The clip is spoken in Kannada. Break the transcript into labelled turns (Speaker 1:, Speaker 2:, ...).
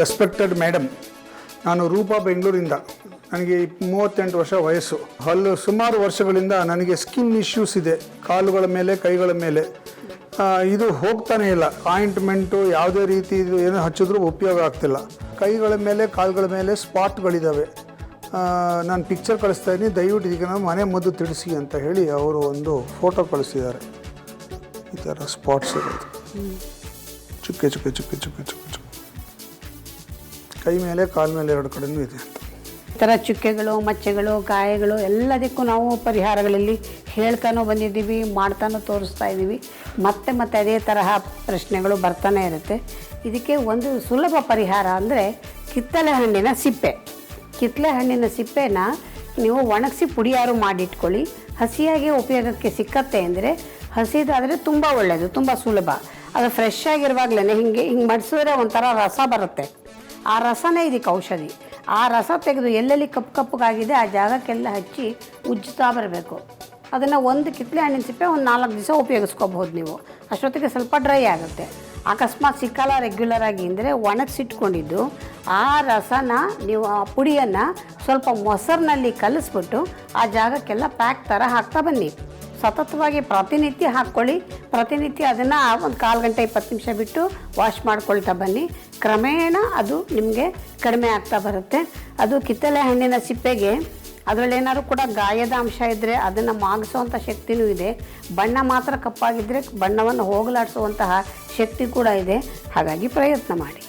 Speaker 1: ರೆಸ್ಪೆಕ್ಟೆಡ್ ಮೇಡಮ್ ನಾನು ರೂಪಾ ಬೆಂಗಳೂರಿಂದ, ನನಗೆ ಮೂವತ್ತೆಂಟು ವರ್ಷ ವಯಸ್ಸು. ಹಲ್ಲು ಸುಮಾರು ವರ್ಷಗಳಿಂದ ನನಗೆ ಸ್ಕಿನ್ ಇಶ್ಯೂಸ್ ಇದೆ, ಕಾಲುಗಳ ಮೇಲೆ, ಕೈಗಳ ಮೇಲೆ. ಇದು ಹೋಗ್ತಾನೇ ಇಲ್ಲ. ಆಯಿಂಟ್ಮೆಂಟು ಯಾವುದೇ ರೀತಿ ಇದು ಏನು ಹಚ್ಚಿದ್ರೂ ಉಪಯೋಗ ಆಗ್ತಿಲ್ಲ. ಕೈಗಳ ಮೇಲೆ, ಕಾಲುಗಳ ಮೇಲೆ ಸ್ಪಾಟ್ಗಳಿದ್ದಾವೆ ನಾನು ಪಿಕ್ಚರ್ ಕಳಿಸ್ತಾ ಇದ್ದೀನಿ. ದಯವಿಟ್ಟು ಈಗ ನಾನು ಮನೆ ಮದ್ದು ತಿಳಿಸಿ ಅಂತ ಹೇಳಿ ಅವರು ಒಂದು ಫೋಟೋ ಕಳಿಸಿದ್ದಾರೆ. ಈ ಥರ ಸ್ಪಾಟ್ಸ್ ಇರೋದು. ಚುಕ್ಕೆ ಚುಕ್ಕೆ ಚುಕ್ಕೆ ಚುಕ್ಕೆ ಚುಕ್ಕೆ ಚುಕ್ಕೆ. ಕೈ ಮೇಲೆ, ಕಾಲ ಮೇಲೆ ಎರಡು ಕಡೆನೂ ಇದೆ.
Speaker 2: ಈ ಥರ ಚುಕ್ಕೆಗಳು, ಮಚ್ಚೆಗಳು ಗಾಯಗಳು ಎಲ್ಲದಕ್ಕೂ ನಾವು ಪರಿಹಾರಗಳಲ್ಲಿ ಹೇಳ್ತಾನೂ ಬಂದಿದ್ದೀವಿ, ಮಾಡ್ತಾನೂ ತೋರಿಸ್ತಾ ಇದ್ದೀವಿ. ಮತ್ತೆ ಮತ್ತೆ ಅದೇ ತರಹ ಪ್ರಶ್ನೆಗಳು ಬರ್ತಾನೆ ಇರುತ್ತೆ. ಇದಕ್ಕೆ ಒಂದು ಸುಲಭ ಪರಿಹಾರ ಅಂದರೆ ಕಿತ್ತಳೆ ಹಣ್ಣಿನ ಸಿಪ್ಪೆ. ಕಿತ್ತಳೆ ಹಣ್ಣಿನ ಸಿಪ್ಪೆನ ನೀವು ಒಣಗಿಸಿ ಪುಡಿಯಾರು ಮಾಡಿಟ್ಕೊಳ್ಳಿ. ಹಸಿಯಾಗಿ ಉಪಯೋಗಕ್ಕೆ ಸಿಕ್ಕತ್ತೆ ಅಂದರೆ ಹಸಿದಾದರೆ ತುಂಬ ಒಳ್ಳೆಯದು ತುಂಬ ಸುಲಭ. ಅದು ಫ್ರೆಶ್ ಆಗಿರುವಾಗಲೇ ಹಿಂಗೆ ಹಿಂಗೆ ಮಡಿಸಿದ್ರೆ ಒಂಥರ ರಸ ಬರುತ್ತೆ. ಆ ರಸನೇ ಇದಕ್ಕೆ ಔಷಧಿ. ಆ ರಸ ತೆಗೆದು ಎಲ್ಲೆಲ್ಲಿ ಕಪ್ಪು ಕಪ್ಪಗಾಗಿದೆ ಆ ಜಾಗಕ್ಕೆಲ್ಲ ಹಚ್ಚಿ ಉಜ್ಜುತ್ತಾ ಬರಬೇಕು. ಅದನ್ನು ಒಂದು ಕಿತ್ಲೆ ಹಣ್ಣಿನ ಸಿಪ್ಪೆ ಒಂದು ನಾಲ್ಕು ದಿವಸ ಉಪಯೋಗಿಸ್ಕೋಬಹುದು ನೀವು. ಅಷ್ಟೊತ್ತಿಗೆ ಸ್ವಲ್ಪ ಡ್ರೈ ಆಗುತ್ತೆ. ಅಕಸ್ಮಾತ್ ಸಿಕ್ಕಲ್ಲ ರೆಗ್ಯುಲರ್ ಆಗಿ ಅಂದರೆ ಒಣಗಿಸಿಟ್ಕೊಂಡಿದ್ದು, ಆ ರಸನ ನೀವು, ಆ ಪುಡಿಯನ್ನು ಸ್ವಲ್ಪ ಮೊಸರಿನಲ್ಲಿ ಕಲಿಸ್ಬಿಟ್ಟು ಆ ಜಾಗಕ್ಕೆಲ್ಲ ಪ್ಯಾಕ್ ಥರ ಹಾಕ್ತಾ ಬನ್ನಿ. ಸತತವಾಗಿ ಪ್ರತಿನಿತ್ಯ ಹಾಕ್ಕೊಳ್ಳಿ ಪ್ರತಿನಿತ್ಯ ಅದನ್ನು ಒಂದು ಕಾಲು ಗಂಟೆ ಇಪ್ಪತ್ತು ನಿಮಿಷ ಬಿಟ್ಟು ವಾಶ್ ಮಾಡ್ಕೊಳ್ತಾ ಬನ್ನಿ. ಕ್ರಮೇಣ ಅದು ನಿಮಗೆ ಕಡಿಮೆ ಆಗ್ತಾ ಬರುತ್ತೆ. ಅದು ಕಿತ್ತಳೆ ಹಣ್ಣಿನ ಸಿಪ್ಪೆಗೆ ಅದರಲ್ಲಿ ಏನಾದ್ರು ಕೂಡ ಗಾಯದ ಅಂಶ ಇದ್ದರೆ ಅದನ್ನು ಮಾಗಿಸುವಂಥ ಶಕ್ತಿನೂ ಇದೆ. ಬಣ್ಣ ಮಾತ್ರ ಕಪ್ಪಾಗಿದ್ದರೆ ಬಣ್ಣವನ್ನು ಹೋಗಲಾಡಿಸುವಂತಹ ಶಕ್ತಿ ಕೂಡ ಇದೆ. ಹಾಗಾಗಿ ಪ್ರಯತ್ನ ಮಾಡಿ.